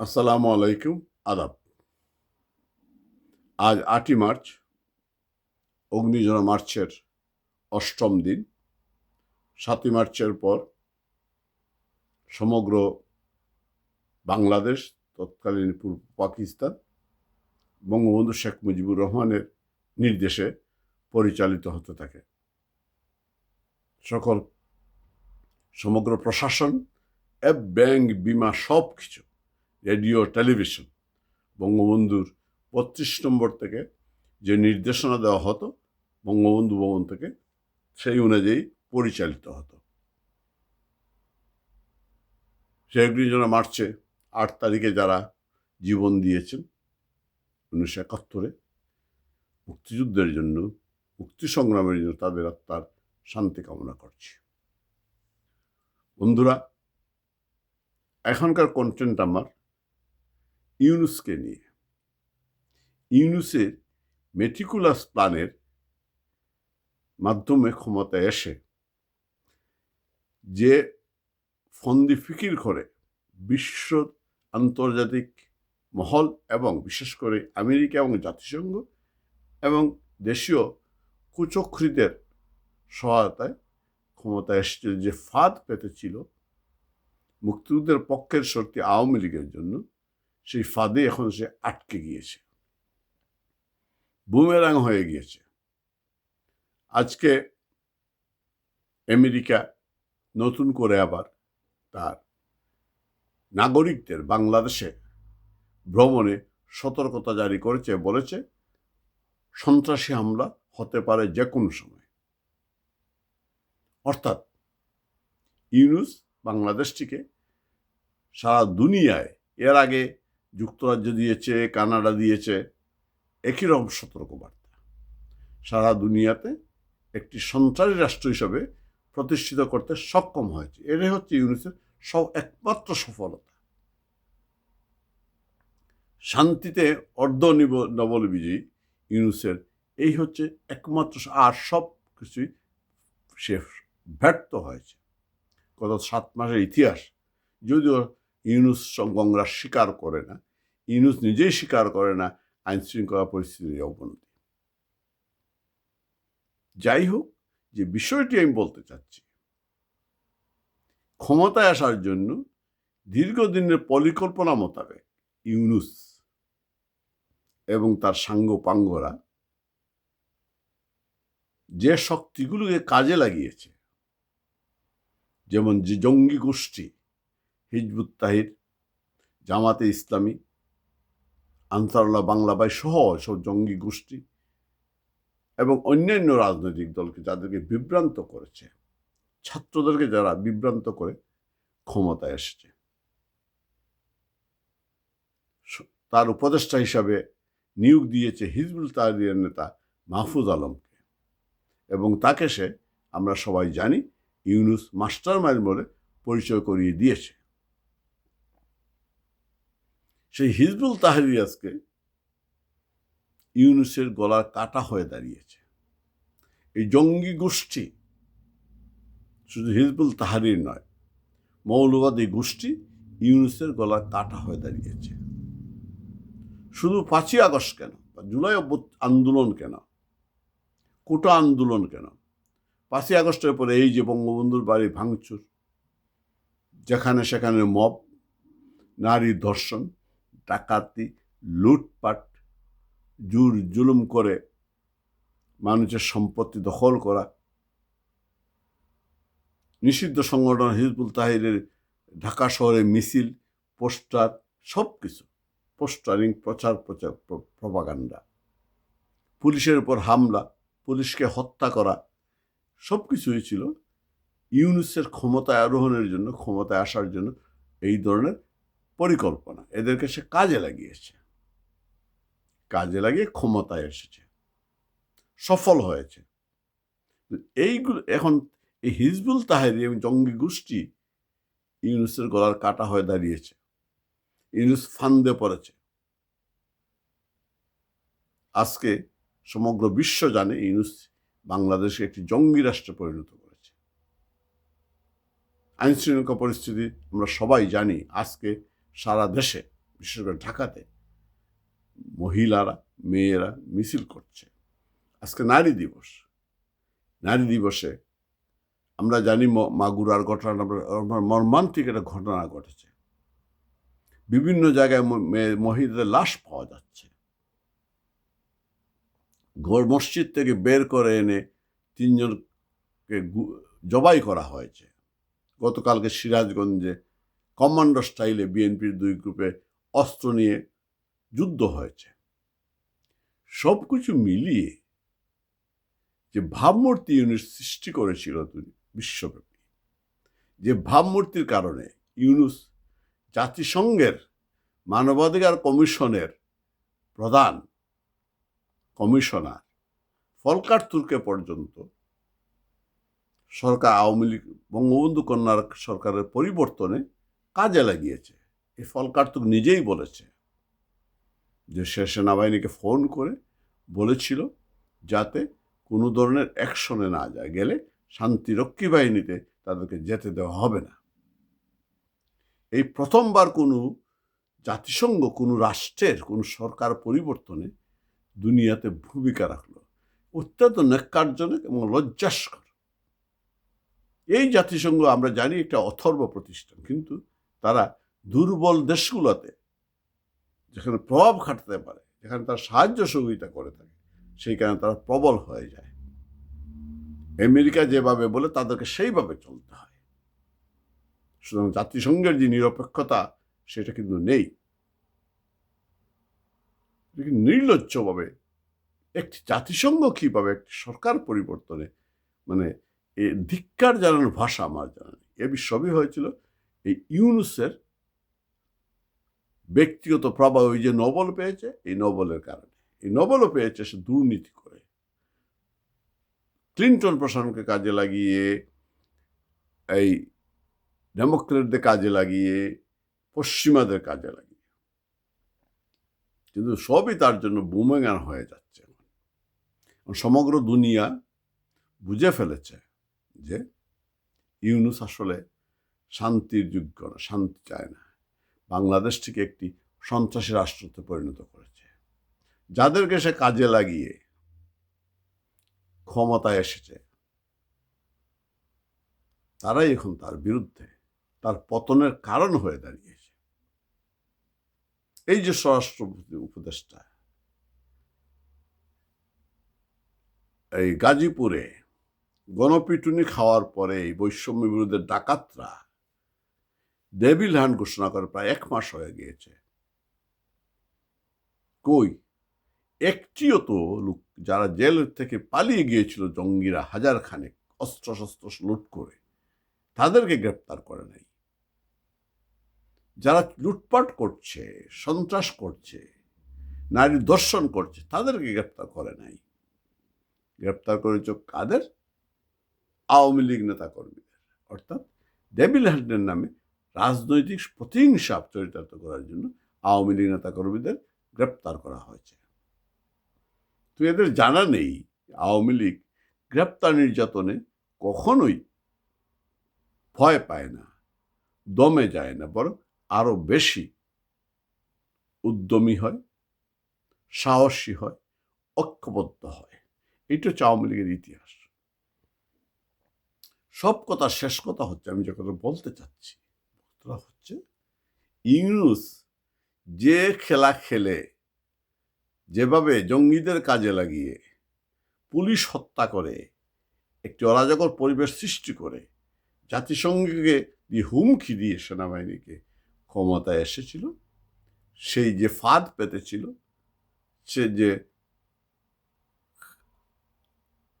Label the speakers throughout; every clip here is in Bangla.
Speaker 1: আসসালামু আলাইকুম, আদাব। আজ আটই মার্চ অগ্নিজনা মার্চের অষ্টম দিন। সাতই মার্চের পর সমগ্র বাংলাদেশ, তৎকালীন পূর্ব পাকিস্তান, বঙ্গবন্ধু শেখ মুজিবুর রহমানের নির্দেশে পরিচালিত হতে থাকে। সকল সমগ্র প্রশাসন অ্যাপ ব্যাংক, বিমা সব কিছু রেডিও, টেলিভিশন। বঙ্গবন্ধুর বত্রিশ নম্বর থেকে যে নির্দেশনা দেওয়া হতো, বঙ্গবন্ধু ভবন থেকে, সেই অনুযায়ী পরিচালিত হতো। সেগুলি মার্চে আট তারিখে যারা জীবন দিয়েছেন, উনিশশো একাত্তরে। মুক্তিযুদ্ধের জন্য, মুক্তি সংগ্রামের জন্য তাদের আত্মার শান্তি কামনা করছি। বন্ধুরা, এখনকার কন্টেন্ট আমার ইউনুসকে নিয়ে। ইউনুসের মেটিকুলাস প্ল্যানের মাধ্যমে ক্ষমতায় এসে যে ফন্দি ফিকির করে বিশ্ব আন্তর্জাতিক মহল এবং বিশেষ করে আমেরিকা এবং জাতিসংঘ এবং দেশীয় কুচক্রীদের সহায়তায় ক্ষমতায় এসেছিল, যে ফাঁদ পেতেছিল মুক্তিযুদ্ধের পক্ষের শক্তি আওয়ামী লীগের জন্য। সেই ফাঁদে এখন সে আটকে গিয়েছে। বুমেরাং হয়ে গিয়েছে। আজকে আমেরিকা নতুন করে আবার তার নাগরিকদের বাংলাদেশে ভ্রমণে সতর্কতা জারি করেছে, বলেছে, সন্ত্রাসী হামলা হতে পারে যে কোনো সময়। অর্থাৎ ইউনুস বাংলাদেশটিকে সারা দুনিয়ায়, এর আগে যুক্তরাজ্য দিয়েছে, কানাডা দিয়েছে, একই রকম সতর্কবার্তা। সারা দুনিয়াতে একটি সন্ত্রাসী রাষ্ট্র হিসাবে প্রতিষ্ঠিত করতে সক্ষম হয়েছে। এটাই হচ্ছে ইউনিসেফ সব একমাত্র সফলতা। শান্তিতে অর্ধ নিব, নবল বিজয়ী ইউনুসের এই হচ্ছে একমাত্র আর সব কিছুই সে ব্যর্থ হয়েছে। গত সাত মাসের ইতিহাস, যদিও ইউনুস গঙ্গরা স্বীকার করে না ইউনুস নিজেই স্বীকার করে না আইন শৃঙ্খলা পরিস্থিতির অবনতি। যাই হোক, যে বিষয়টি আমি বলতে চাচ্ছি, ক্ষমতায় আসার জন্য দীর্ঘদিনের পরিকল্পনা মোতাবেক ইউনুস এবং তার সাঙ্গ পাঙ্গরা যে শক্তিগুলোকে কাজে লাগিয়েছে, যেমন যে জঙ্গি গোষ্ঠী হিজবুত তাহির, জামাতে ইসলামী আনসারুল্লাহ বাংলা বাই সহ সব জঙ্গি গোষ্ঠী এবং অন্যান্য রাজনৈতিক দলকে যাদেরকে বিভ্রান্ত করেছে, ছাত্রদেরকে যারা বিভ্রান্ত করে ক্ষমতায় এসেছে। তার উপদেষ্টা হিসাবে নিয়োগ দিয়েছে হিজবুল তাহরিয়ার নেতা মাহফুজ আলমকে এবং তাকে সে, আমরা সবাই জানি, ইউনুস মাস্টার মাইন্ড বলে পরিচয় করিয়ে দিয়েছে। সেই হিজবুল তাহরিয়াজকে ইউনুসের গলার কাটা হয়ে দাঁড়িয়েছে। এই জঙ্গি গোষ্ঠী শুধু হিজবুল তাহারির নয়, মৌলবাদী গোষ্ঠী ইউনুসের গলার কাটা হয়ে দাঁড়িয়েছে। শুধু পাঁচই আগস্ট কেন বা জুলাই আন্দোলন কেন? কোটা আন্দোলন কেন? পাঁচই আগস্টের পরে এই যে বঙ্গবন্ধুর বাড়ি ভাঙচুর, যেখানে সেখানে মব, নারী ধর্ষণ ডাকাতি, লুটপাট, জুর জুলুম করে মানুষের সম্পত্তি দখল করা। নিষিদ্ধ সংগঠন হিজবুল তাহিরের ঢাকা শহরে মিছিল, পোস্টার সব কিছু পোস্টারিং, প্রচার প্রচার প্রপাগান্ডা। পুলিশের উপর হামলা, পুলিশকে হত্যা করা সব কিছুই ছিল। ইউনুসের ক্ষমতায় আরোহণের জন্য, ক্ষমতায় আসার জন্য এই ধরনের পরিকল্পনা। এদেরকে সে কাজে লাগিয়েছে কাজে লাগিয়ে ক্ষমতায় এসেছে। সফল হয়েছে। এইগুলো এখন এই হিজবুল তাহেরি এবং জঙ্গি গোষ্ঠী ইউনুসের গলার কাটা হয়ে দাঁড়িয়েছে। ইউনুস ফান্দে পড়েছে। আজকে সমগ্র বিশ্ব জানে ইউনুস বাংলাদেশকে একটি জঙ্গি রাষ্ট্রে পরিণত করেছে। আইন শৃঙ্খলা পরিস্থিতি আমরা সবাই জানি। আজকে সারা দেশে, বিশেষ করে ঢাকাতে, মহিলারা, মেয়েরা মিছিল করছে। আজকে নারী দিবস। নারী দিবসে আমরা জানি মাগুরার ঘটনা মর্মান্তিক একটা ঘটনা ঘটেছে। বিভিন্ন জায়গায় মহিলাদের লাশ পাওয়া যাচ্ছে। ঘর মসজিদ থেকে বের করে এনে তিনজনকে জবাই করা হয়েছে। গতকালকে সিরাজগঞ্জে কমান্ডো স্টাইলে বিএনপির দুই গ্রুপে অস্ত্র নিয়ে যুদ্ধ হয়েছে। সব কিছু মিলিয়ে যে ভাবমূর্তি ইউনিট সৃষ্টি করেছিল তিনি বিশ্বব্যাপী, যে ভাবমূর্তির কারণে ইউনুস জাতিসংঘের মানবাধিকার কমিশনের প্রধান কমিশনার ফলকার তুর্কে পর্যন্ত সরকার, আওয়ামী লীগ, বঙ্গবন্ধু কন্যার সরকারের পরিবর্তনে কাজে লাগিয়েছে। এই ফলকার তুর্ক নিজেই বলেছে যে, সে সেনাবাহিনীকে ফোন করে বলেছিল যাতে কোনো ধরনের অ্যাকশনে না যায়, গেলে শান্তিরক্ষী বাহিনীতে তাদেরকে যেতে দেওয়া হবে না। এই প্রথমবার কোনো জাতিসংঘ, কোনো রাষ্ট্রের, কোনো সরকার পরিবর্তনে দুনিয়াতে ভূমিকা রাখল। অত্যন্ত ন্যাক্কারজনক এবং লজ্জাস্কর। এই জাতিসংঘ আমরা জানি একটা অথর্ব প্রতিষ্ঠান, কিন্তু তারা দুর্বল দেশগুলোতে, যেখানে প্রভাব খাটাতে পারে, যেখানে তারা সাহায্য সহযোগিতা করে থাকে সেই কারণে তারা প্রবল হয়ে যায়। আমেরিকা যেভাবে বলে তাদেরকে সেইভাবে চলতে হয়। সুতরাং জাতিসংঘের যে নিরপেক্ষতা, সেটা কিন্তু নেই। নির্লজ্জভাবে একটি জাতিসংঘ কীভাবে একটি সরকার পরিবর্তনে মানে এ ধিক্কার জানানোর ভাষা আমার জানা নেই। এ সবই হয়েছিল। এই ইউনুসের ব্যক্তিগত প্রভাব ওই যে নবল পেয়েছে, এই নবলের কারণে। এই নবলও পেয়েছে, সে দুর্নীতি করে। ক্লিন্টন প্রশাসনকে কাজে লাগিয়ে, এই ডেমোক্রেটদের কাজে লাগিয়ে, পশ্চিমাদের কাজে লাগিয়ে। কিন্তু সবই তার জন্য বুমেগান হয়ে যাচ্ছে। সমগ্র দুনিয়া বুঝে ফেলেছে যে ইউনুস আসলে শান্তির যোগ্য না, শান্তি চায় না। বাংলাদেশটিকে একটি সন্ত্রাসী রাষ্ট্রতে পরিণত করেছে। যাদেরকে সে কাজে লাগিয়ে ক্ষমতায় এসেছে, তারাই এখন তার বিরুদ্ধে তার পতনের কারণ হয়ে দাঁড়িয়েছে। এই যে স্বরাষ্ট্র উপদেষ্টা, এই গাজীপুরে গণপিটুনি খাওয়ার পরে বৈষম্য বিরুদ্ধে ডাকাতরা ডেভিল হ্যান্ড ঘোষণা করে প্রায় এক মাস হয়ে গিয়েছে। কই? একটিও তো লোক যারা জেল থেকে পালিয়ে গিয়েছিল জঙ্গিরা হাজার খানেক অস্ত্র শস্ত্র লুট করে, তাদেরকে গ্রেপ্তার করে নাই। যারা লুটপাট করছে, সন্ত্রাস করছে, নারী দর্শন করছে, তাদেরকে গ্রেপ্তার করে নাই। গ্রেপ্তার করেছ কাদের? আওয়ামী লীগ নেতা কর্মীদের অর্থাৎ ডেভিল হ্যান্ডের নামে রাজনৈতিক প্রতিহিংসা চরিতার্থ করার জন্য আওয়ামী লীগ নেতা কর্মীদের গ্রেপ্তার করা হয়েছে। তো এদের জানা নেই আওয়ামী লীগ গ্রেপ্তার নির্যাতনে কখনোই ভয় পায় না, দমে যায় না, বরং আরও বেশি উদ্যমী হয়, সাহসী হয়, ঐক্যবদ্ধ হয়। এটা হচ্ছে আওয়ামী লীগের ইতিহাস। সব কথা, শেষ কথা হচ্ছে, আমি যে কথা বলতে চাচ্ছি কথাটা হচ্ছে ইংরুস যে খেলা খেলে, যেভাবে জঙ্গিদের কাজে লাগিয়ে পুলিশ হত্যা করে, একটি অরাজকর পরিবেশ সৃষ্টি করে, জাতিসংঘকে দিয়ে হুমকি দিয়ে সেনাবাহিনীকে ক্ষমতায় এসেছিল, সেই যে ফাঁদ পেতেছিল সে যে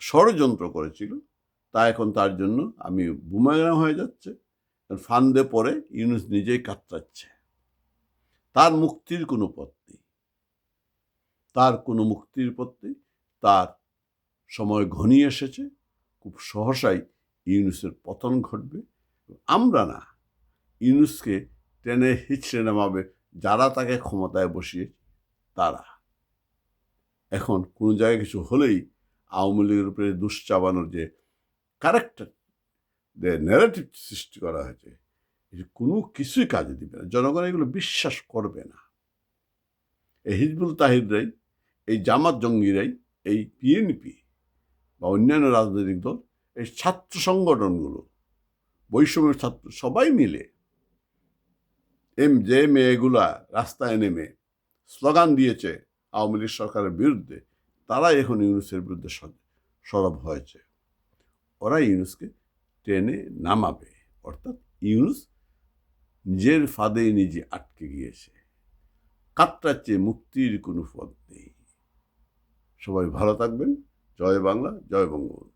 Speaker 1: ষড়যন্ত্র করেছিল, তা এখন তার জন্য আমি বুমাগ্রাম হয়ে যাচ্ছে। ফান্দে পরে ইউনুস নিজেই কাতরাচ্ছে। তার মুক্তির কোনো পথ নেই। তার কোনো মুক্তির পথ নেই। তার সময় ঘনিয়ে এসেছে। খুব সহসাই ইউনুসের পতন ঘটবে। আমরা না, ইউনুসকে টেনে হিচড়ে নামাবে, যারা তাকে ক্ষমতায় বসিয়ে তারা। এখন কোনো জায়গায় কিছু হলেই আওয়ামী লীগের উপরে দুষ চাবানোর যে ক্যারেক্টার ন্যারেটিভ সৃষ্টি করা হয়েছে কোনো কিছুই কাজে দিবে না। জনগণ এগুলো বিশ্বাস করবে না। এই হিজবুল তাহিররাই, এই জামাত জঙ্গিরাই, এই পিএনপি বা অন্যান্য রাজনৈতিক দল, এই ছাত্র সংগঠনগুলো, বৈষম্যের ছাত্র সবাই মিলে এম যে মেয়েগুলা রাস্তায় নেমে স্লোগান দিয়েছে আওয়ামী লীগ সরকারের বিরুদ্ধে। তারা এখন ইউনুসের বিরুদ্ধে সরব হয়েছে। ওরা ইউনুসকে টেনে নামাবে। অর্থাৎ ইউনুস নিজের ফাঁদে নিজে আটকে গিয়েছে। কাটটাচ্ছে মুক্তির কোনো পথ নেই। সবাই ভালো থাকবেন। জয় বাংলা, জয় বঙ্গবন্ধু।